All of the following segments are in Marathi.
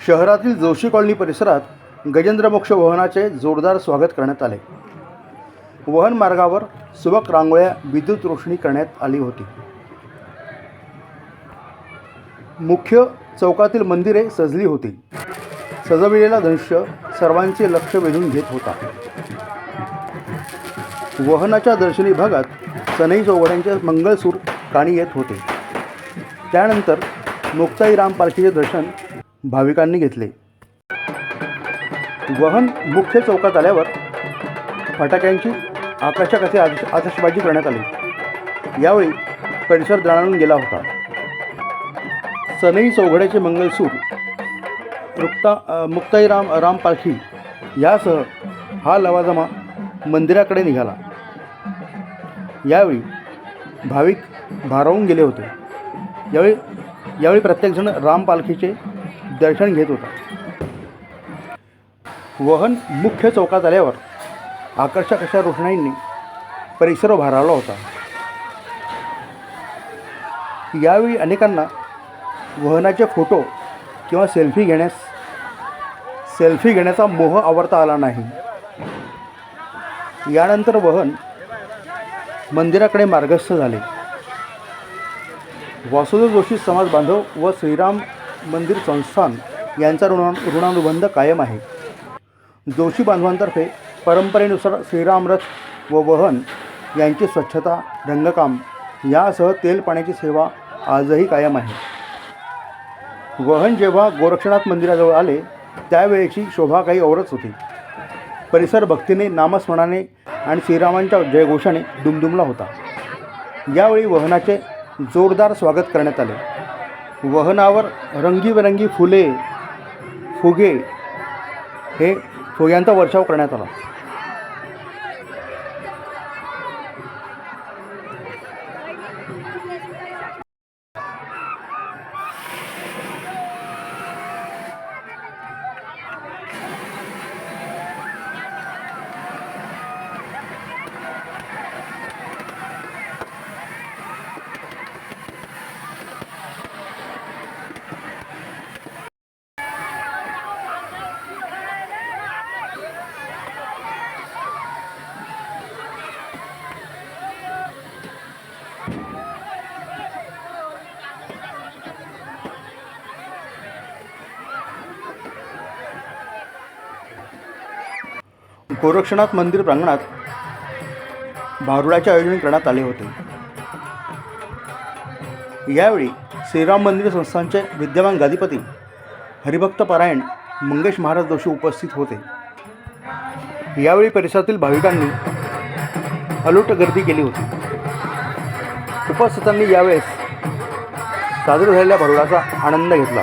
शहरातील जोशी कॉलनी परिसरात गजेंद्र मोक्ष वहनाचे जोरदार स्वागत करण्यात आले. वहन मार्गावर सुबक रांगोळ्या विद्युत रोषणी करण्यात आली होती. मुख्य चौकातील मंदिरे सजली होती. सजविलेला दृश्य सर्वांचे लक्ष वेधून घेत होता. वहनाच्या दर्शनी भागात सनई चौघड्यांचे मंगळसूर काणी येत होते. त्यानंतर मुक्ताई राम पालखीचे दर्शन भाविकांनी घेतले. वहन मुख्य चौकात आल्यावर फटाक्यांची आकर्षक असे आतिश आतिषबाजी करण्यात आली. यावेळी परिसर जाणून गेला होता. सनई चौघड्याचे मंगलसूर रुक्ता मुक्ताई राम राम पालखी यासह हा लवाजमा मंदिराकडे निघाला. यावेळी भाविक भारावून गेले होते. यावेळी यावेळी प्रत्येकजण राम पालखीचे दर्शन घेत होता. वहन मुख्य चौकात आल्यावर आकर्षक अशा रोषणाईंनी परिसर भारावला होता. यावेळी अनेकांना वहनाचे फोटो किंवा सेल्फी घेण्यास सेल्फी घेण्याचा मोह आवडता आला नाही. यानंतर वहन मंदिराकडे मार्गस्थ झाले. वासुदेव जोशी समाज बांधव व श्रीराम मंदिर संस्थान यांचा ऋणा ऋणानुबंध कायम आहे. जोशी बांधवांतर्फे परंपरेनुसार श्रीरामरथ व वहन यांची स्वच्छता रंगकाम यासह तेल पाण्याची सेवा आजही कायम आहे. वहन जेव्हा गोरक्षनाथ मंदिराजवळ आले त्यावेळेची शोभा काही औरच होती. परिसर भक्तीने नामस्मरणाने आणि श्रीरामांच्या जयघोषाने दुमदुमला होता. यावेळी वहनाचे जोरदार स्वागत करण्यात आले. वहनावर रंगीबेरंगी फुले फुगे हे फुग्यांचा वर्षाव करण्यात आला. गोरक्षनाथ मंदिर प्रांगणात भारुडाचे आयोजन करण्यात आले होते. यावेळी श्रीराम मंदिर संस्थानचे विद्यमान गादीपती हरिभक्त पारायण मंगेश महाराज जोशी उपस्थित होते. यावेळी परिसरातील भाविकांनी अलोट गर्दी केली होती. उपस्थितांनी यावेळेस साजरा झालेल्या भारुडाचा आनंद घेतला.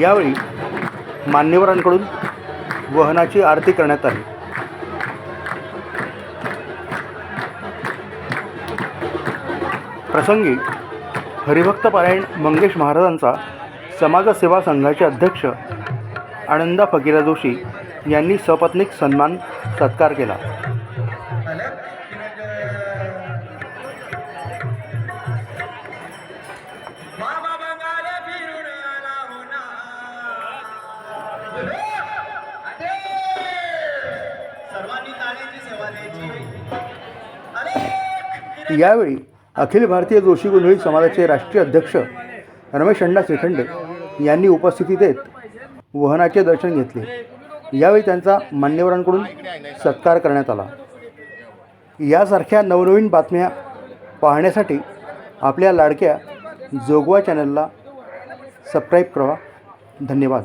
यावेळी मान्यवरांकडून वहनाची आरती करण्यात आली. प्रसंगी हरिभक्त पारायण मंगेश महाराजांचा समाजसेवा संघाचे अध्यक्ष आनंदा फकीरा जोशी यांनी सपत्नीक सन्मान सत्कार केला. यावेळी अखिल भारतीय जोशी गोंधळी समाजाचे राष्ट्रीय अध्यक्ष रमेश अण्णा श्रीखंडे यांनी उपस्थिती देत वहनाचे दर्शन घेतले. यावेळी त्यांचा मान्यवरांकडून सत्कार करण्यात आला. यासारख्या नवनवीन बातम्या पाहण्यासाठी आपल्या लाडक्या जोगवा चॅनलला सबस्क्राईब करा. धन्यवाद.